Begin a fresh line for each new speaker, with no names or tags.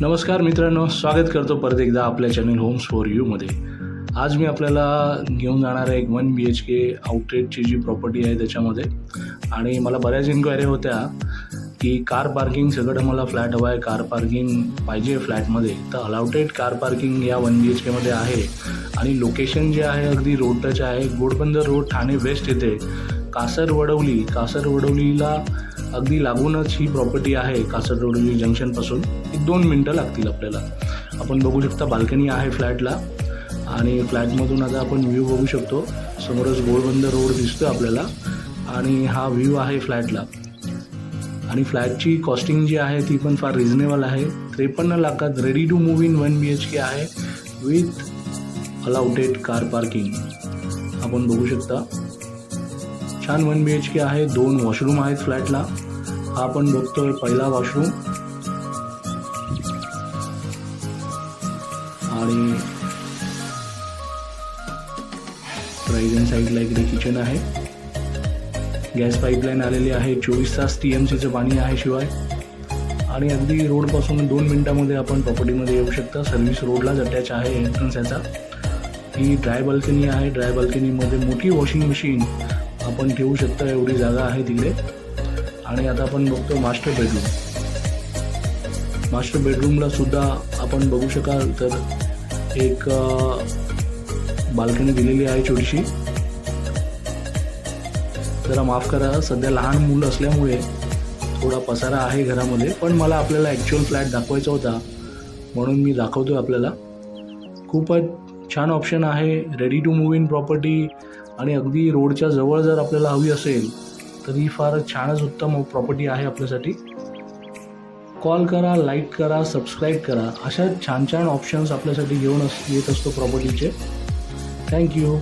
नमस्कार मित्रांनो स्वागत करतो परत एकदा आपल्या चॅनल होम्स फॉर यूमध्ये आज मी आपल्याला घेऊन जाणार आहे एक वन बी एच के आउटलेटची जी प्रॉपर्टी आहे त्याच्यामध्ये. आणि मला बऱ्याच इन्क्वायरी होत्या की कार पार्किंग सगळं मला फ्लॅट हवा आहे कार पार्किंग पाहिजे फ्लॅटमध्ये तर अलाउटेड कार पार्किंग या वन बी एच केमध्ये आहे. आणि लोकेशन जे आहे अगदी रोड टच आहे गोडबंदर रोड ठाणे वेस्ट येथे. कासर वडवली कासर वडवलीला अगदी लागूनच ही प्रॉपर्टी आहे कासर वडवली जंक्शनपासून एक दोन मिनटं लागतील आपल्याला. आपण बघू शकता बाल्कनी आहे फ्लॅटला आणि फ्लॅटमधून आता आपण व्ह्यू बघू शकतो. समोरच गोळबंद रोड दिसतो आपल्याला. आणि हा व्ह्यू आहे फ्लॅटला आणि फ्लॅटची कॉस्टिंग जी आहे ती पण फार रिझनेबल आहे. त्रेपन्न लाखात ready to move in one B H K आहे विथ अलाउटेड कार पार्किंग आपण बघू शकता. छान वन बी एच के आहे. दोन वॉशरूम आहेत फ्लॅटला हा आपण बघतोय पहिला वॉशरूम आणि राईट साईडला इकडे किचन आहे. गॅस पाईपलाईन आलेली आहे. चोवीस तास टी एम सीचं पाणी आहे शिवाय. आणि अगदी रोडपासून दोन मिनटामध्ये आपण प्रॉपर्टीमध्ये येऊ शकता. सर्व्हिस रोडलाच अटॅच आहे एंट्रन्स याचा. ही ड्राय बाल्कनी आहे. ड्राय बाल्कनीमध्ये मोठी वॉशिंग मशीन आपण ठेवू शकता. एवढी जागा आहे तिकडे. आणि आता आपण बघतो मास्टर बेडरूम मास्टर बेडरूमला सुद्धा आपण बघू शकाल तर एक बाल्कनी दिलेली आहे छोटीशी. जरा माफ करा सध्या लहान मुलं असल्यामुळे थोडा पसारा आहे घरामध्ये पण मला आपल्याला ॲक्च्युअल फ्लॅट दाखवायचा होता म्हणून मी दाखवतो आहे आपल्याला. खूपच छान ऑप्शन आहे ready to move in property आणि अगदी रोडच्या जवळ जर आपल्याला हवी असेल तर ही फार छानच उत्तम प्रॉपर्टी आहे आपल्यासाठी. कॉल करा लाईक करा सबस्क्राईब करा. अशा छान छान ऑप्शन्स आपल्यासाठी घेऊन अस येत असतो प्रॉपर्टीचे थँक्यू